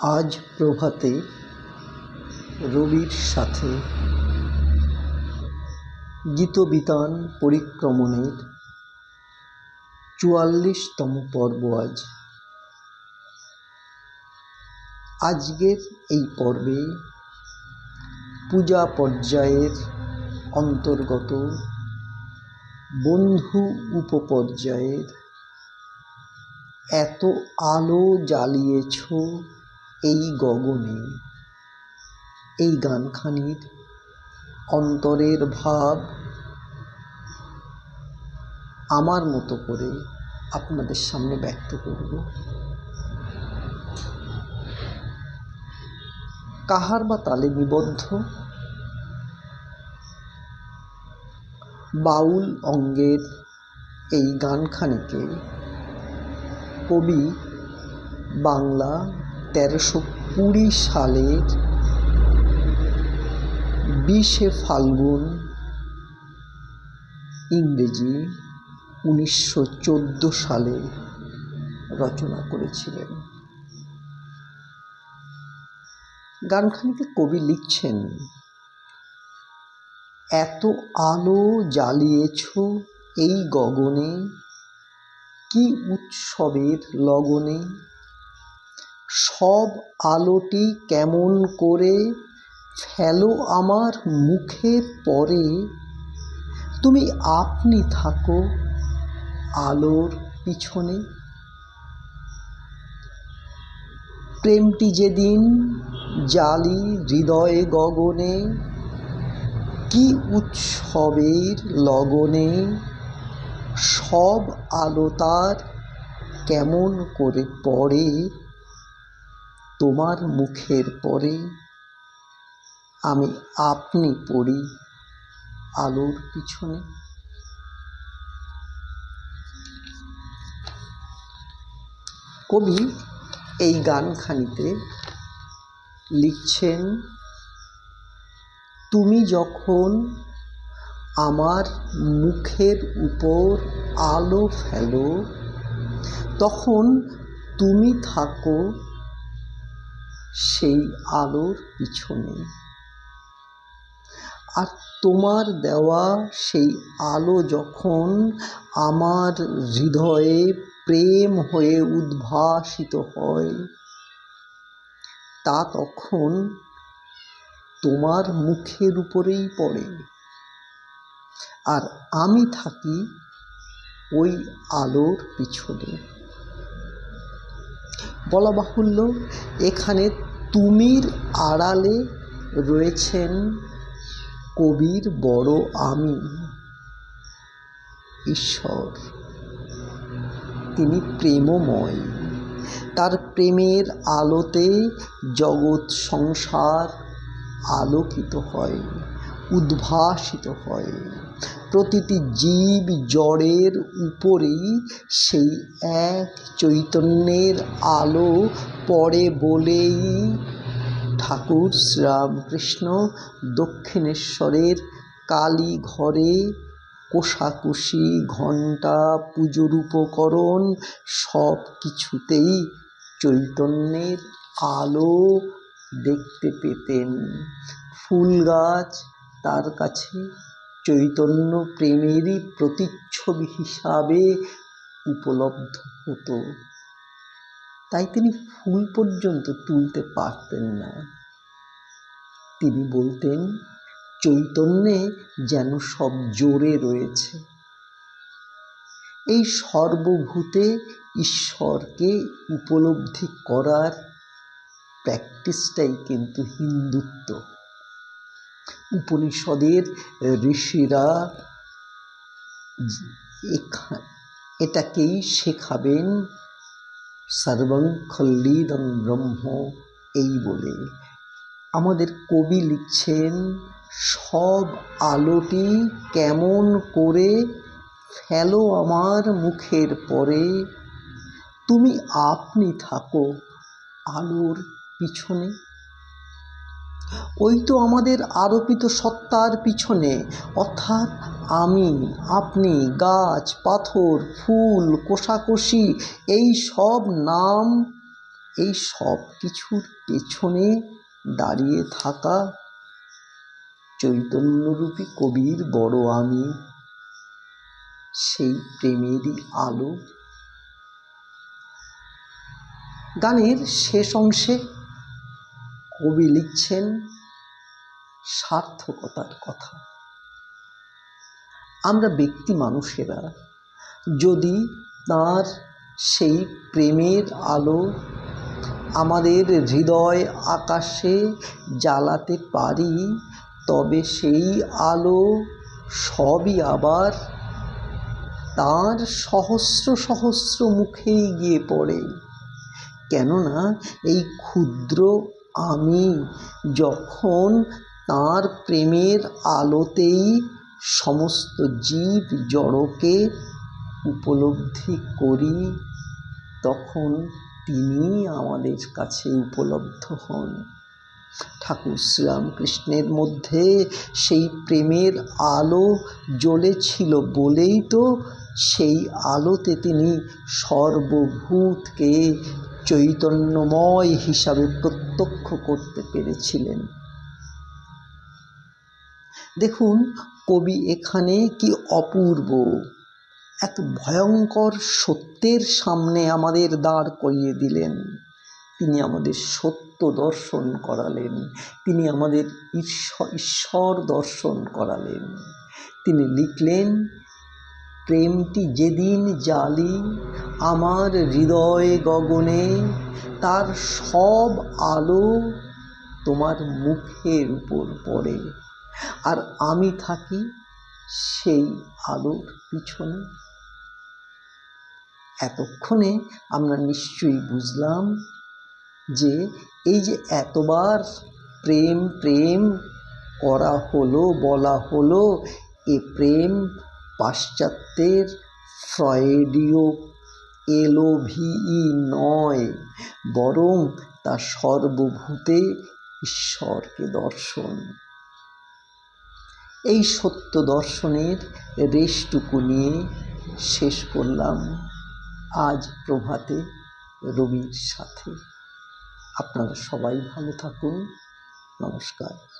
আজ প্রভাতে রবির সাথে গীতবিতান পরিক্রমণের চুয়াল্লিশতম পর্ব আজ। আজকের এই পর্বে পূজা পর্যায়ের অন্তর্গত বন্ধু উপপর্যায়ের এত আলো জ্বালিয়েছ এই গগনে, এই গানখানির অন্তরের ভাব আমার মতো করে আপনাদের সামনে ব্যক্ত করব। কাহার বা তালে নিবদ্ধ? বাউল অঙ্গের এই গানখানিকে কবি বাংলা তেরোশো কুড়ি সালের বিশে ফাল্গুন ইংরেজি উনিশশো চোদ্দ সালে রচনা করেছিলেন। গানখানিতে কবি লিখছেন, এত আলো জ্বালিয়েছ এই গগনে, কি উৎসবের লগনে সব আলোটি কেমন করে ফেলো আমার মুখের পরে? তুমি আপনি থাকো আলোর পিছনে। প্রেমটি যেদিন জালি হৃদয়ে গগনে, কি উৎসবের লগনে, সব আলো তার কেমন করে পড়ে? তোমার মুখের পরে আমি আপনি পড়ি আলোর পিছনে। কবি এই গানখানিতে লিখছেন, তুমি যখন আমার মুখের উপর আলো ফেলো, তখন তুমি থাকো সেই আলোর পিছনে। আর তোমার দেওয়া সেই আলো যখন আমার হৃদয়ে প্রেম হয়ে উদ্ভাসিত হয়, তা তখন তোমার মুখের উপরেই পড়ে। আর আমি থাকি ওই আলোর পিছনে। বলা বাহুল্য, এখানে তুমির আড়ালে রয়েছেন কবির বড় আমি। ঈশ্বর, তিনি প্রেমময়। তার প্রেমের আলোতে জগৎ সংসার আলোকিত হয়। উদ্ভাসিত হয়। প্রতিটি জীব জড়ের উপরেই সেই এক চৈতন্যের আলো পড়ে বলেই ঠাকুর শ্রীরামকৃষ্ণ দক্ষিণেশ্বরের কালী ঘরে কোষাকুষি, ঘণ্টা পুজোর উপকরণ সব কিছুতেই চৈতন্যের আলো দেখতে পেতেন। ফুল গাছ তার কাছে চৈতন্য প্রেমেরই প্রতিচ্ছবি হিসাবে উপলব্ধ হতো। তাই তিনি ফুল পর্যন্ত তুলতে পারতেন না। তিনি বলতেন, চৈতন্যে যেন সব জোরে রয়েছে। এই সর্বভূতে ঈশ্বরকে উপলব্ধি করার প্র্যাকটিসটাই কিন্তু হিন্দুত্ব। উপনিষদের ঋষিরা এটাকেই শেখাবেন, সর্বং খল্লিদং ব্রহ্ম এই বলে। আমাদের কবি লিখছেন, সব আলোটি কেমন করে ফেলো আমার মুখের পরে। তুমি আপনি থাকো আলোর পিছনে। ওই তো আমাদের আরোপিত সত্তার পিছনে। অর্থাৎ আমি, আপনি, গাছ, পাথর, ফুল, কোষাকুষি, এই সব নাম, এই সব কিছুর পেছনে দাঁড়িয়ে থাকা চৈতন্যরূপী কবির বড় আমি, সেই প্রেমেরই আলো। গানের শেষ অংশে কবি লিখছেন সার্থকতার কথা। আমরা ব্যক্তি মানুষেরা যদি তার সেই প্রেমের আলো আমাদের হৃদয় আকাশে জ্বালাতে পারি, তবে সেই আলো সবই আবার তার সহস্র সহস্র মুখেই গিয়ে পড়ে। কেননা এই ক্ষুদ্র আমি যখন তার প্রেমের আলোতেই সমস্ত জীব জড়কে উপলব্ধি করি, তখন তিনি আমাদের কাছে উপলব্ধ হন। ঠাকুর শ্রীরামকৃষ্ণের মধ্যে সেই প্রেমের আলো জ্বলেছিল বলেই তো সেই আলোতে তিনি সর্বভূতকে চৈতন্যময় হিসাবে প্রত্যক্ষ করতে পেরেছিলেন। দেখুন, কবি এখানে কি অপূর্ব। এক ভয়ঙ্কর সত্যের সামনে আমাদের দাঁড় করিয়ে দিলেন। তিনি আমাদের সত্য দর্শন করালেন। তিনি আমাদের ঈশ্বর ঈশ্বর দর্শন করালেন। তিনি লিখলেন, প্রেমটি যেদিন জালি আমার হৃদয় গগনে, তার সব আলো তোমার মুখের উপর পড়ে। আর আমি থাকি সেই আলোর পিছনে। এতক্ষণে আমরা নিশ্চয়ই বুঝলাম যে এই যে এতবার প্রেম প্রেম করা হলো, বলা হলো, এ প্রেম পাশ্চাত্যের ফ্রয়েডীয় এলোভিই নয়, বরং তা সর্বভূতে ঈশ্বরকে দর্শন। এই সত্য দর্শনের রেশটুকু নিয়ে শেষ করলাম আজ প্রভাতে রবির সাথে। আপনারা সবাই ভালো থাকুন। নমস্কার।